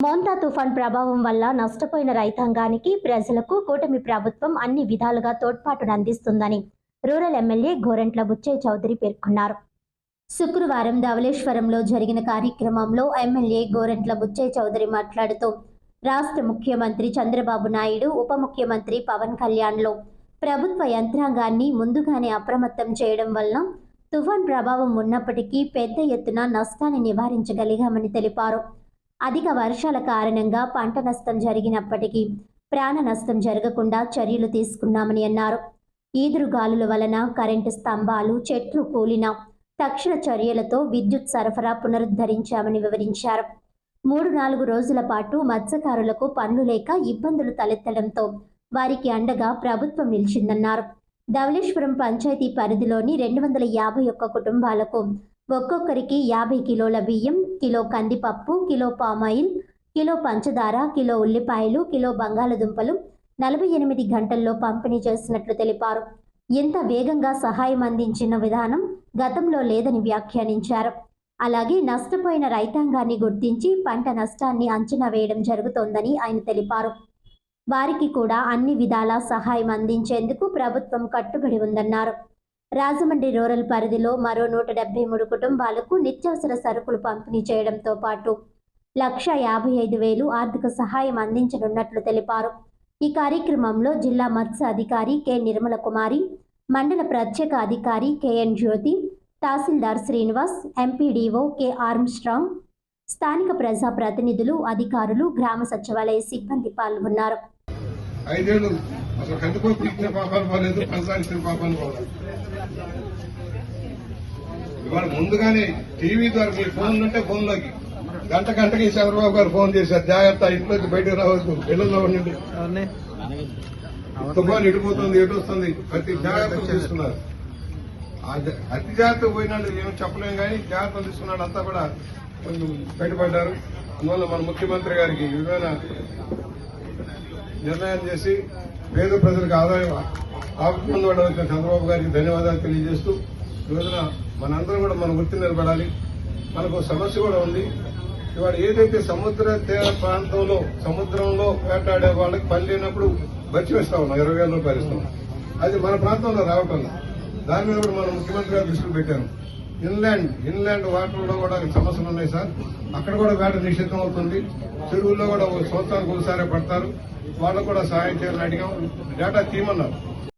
మోంతా తుఫాన్ ప్రభావం వల్ల నష్టపోయిన రైతాంగానికి ప్రజలకు కూటమి ప్రభుత్వం అన్ని విధాలుగా తోడ్పాటును అందిస్తుందని రూరల్ ఎమ్మెల్యే గోరెంట్ల బుచ్చయ్య చౌదరి పేర్కొన్నారు. శుక్రవారం ధవళేశ్వరంలో జరిగిన కార్యక్రమంలో ఎమ్మెల్యే గోరెంట్ల బుచ్చయ్య చౌదరి మాట్లాడుతూ రాష్ట్ర ముఖ్యమంత్రి చంద్రబాబు నాయుడు ఉప ముఖ్యమంత్రి పవన్ కళ్యాణ్లో ప్రభుత్వ యంత్రాంగాన్ని ముందుగానే అప్రమత్తం చేయడం వలన తుఫాన్ ప్రభావం ఉన్నప్పటికీ పెద్ద ఎత్తున నష్టాన్ని నివారించగలిగామని తెలిపారు. అధిక వర్షాల కారణంగా పంట నష్టం జరిగినప్పటికీ ప్రాణ నష్టం జరగకుండా చర్యలు తీసుకున్నామని అన్నారు. ఈదురుగాలుల వలన కరెంటు స్తంభాలు చెట్లు కూలిన తక్షణ చర్యలతో విద్యుత్ సరఫరా పునరుద్ధరించామని వివరించారు. మూడు నాలుగు రోజుల పాటు మత్స్యకారులకు పనులు లేక ఇబ్బందులు తలెత్తడంతో వారికి అండగా ప్రభుత్వం నిలిచిందన్నారు. ధవళేశ్వరం పంచాయతీ పరిధిలోని రెండు వందల యాభై ఒక్క కుటుంబాలకు ఒక్కొక్కరికి యాభై కిలోల బియ్యం కిలో కందిపప్పు కిలో పామాయిల్ కిలో పంచదార కిలో ఉల్లిపాయలు కిలో బంగాళదుంపలు నలభై ఎనిమిది గంటల్లో పంపిణీ చేసినట్లు తెలిపారు. ఎంత వేగంగా సహాయం అందించిన విధానం గతంలో లేదని వ్యాఖ్యానించారు. అలాగే నష్టపోయిన రైతాంగాన్ని గుర్తించి పంట నష్టాన్ని అంచనా వేయడం జరుగుతోందని ఆయన తెలిపారు. వారికి కూడా అన్ని విధాలా సహాయం అందించేందుకు ప్రభుత్వం కట్టుబడి ఉందన్నారు. రాజమండ్రి రూరల్ పరిధిలో మరో నూట డెబ్బై మూడు కుటుంబాలకు నిత్యావసర సరుకులు పంపిణీ చేయడంతో పాటు లక్ష యాభై ఐదు వేలు ఆర్థిక సహాయం అందించనున్నట్లు తెలిపారు. ఈ కార్యక్రమంలో జిల్లా మత్స్య అధికారి కె. నిర్మల కుమారి మండల ప్రత్యేక అధికారి K N Jyothi tahsildar Srinivas MPDO K. Armstrong స్థానిక ప్రజా ప్రతినిధులు అధికారులు గ్రామ సచివాలయ సిబ్బంది పాల్గొన్నారు. అసలు కందిపప్పు ఇచ్చిన పాపాలు పోలేదు పంచదార ఇచ్చిన పాపాలు పోలేదు ఇవాళ ముందుగానే టీవీ ద్వారా మీ ఫోన్ ఉంటే ఫోన్లోకి. గంట గంటకి చంద్రబాబు గారు ఫోన్ చేశారు. జాగ్రత్త ఇంట్లోకి బయటకు రావద్దు. ఇళ్ళలో ఉండండి తుఫాన్ ఇడిపోతుంది ఎటు వస్తుంది? ప్రతి జాగ్రత్తలు తీసుకున్నారు. అతి జాగ్రత్త పోయినాడు ఏమో చెప్పలేం కానీ జాగ్రత్తలు తీసుకున్నాడు అంతా కూడా కొంచెం బయటపడ్డారు. అందువల్ల మన ముఖ్యమంత్రి గారికి విధమైన నిర్ణయం చేసి పేద ప్రజలకు ఆదాయం ఆపకుండా వచ్చిన చంద్రబాబు గారికి ధన్యవాదాలు తెలియజేస్తూ ఈరోజున మనందరం కూడా మన వృత్తి నిలబడాలి. మనకు ఒక సమస్య కూడా ఉంది. ఇవాళ ఏదైతే సముద్ర తీర ప్రాంతంలో సముద్రంలో వేటాడే వాళ్ళకి పని లేనప్పుడు బచ్చి వేస్తా ఉన్నాం ఇరవై వేల రూపాయలు ఇస్తాం అది మన ప్రాంతంలో రావటం దాని మీద కూడా మనం ముఖ్యమంత్రి గారు దృష్టిలో పెట్టారు. ఇన్లాండ్ ఇన్లాండ్ వాటర్లో కూడా సమస్యలు ఉన్నాయి సార్. అక్కడ కూడా వేట నిషిద్ధం అవుతుంది చెరువుల్లో కూడా ఒక సంవత్సరానికి ఒకసారి పడతారు. వాళ్ళకు కూడా సహాయం చేయాలని అడిగాం. డేటా తీయమన్నారు.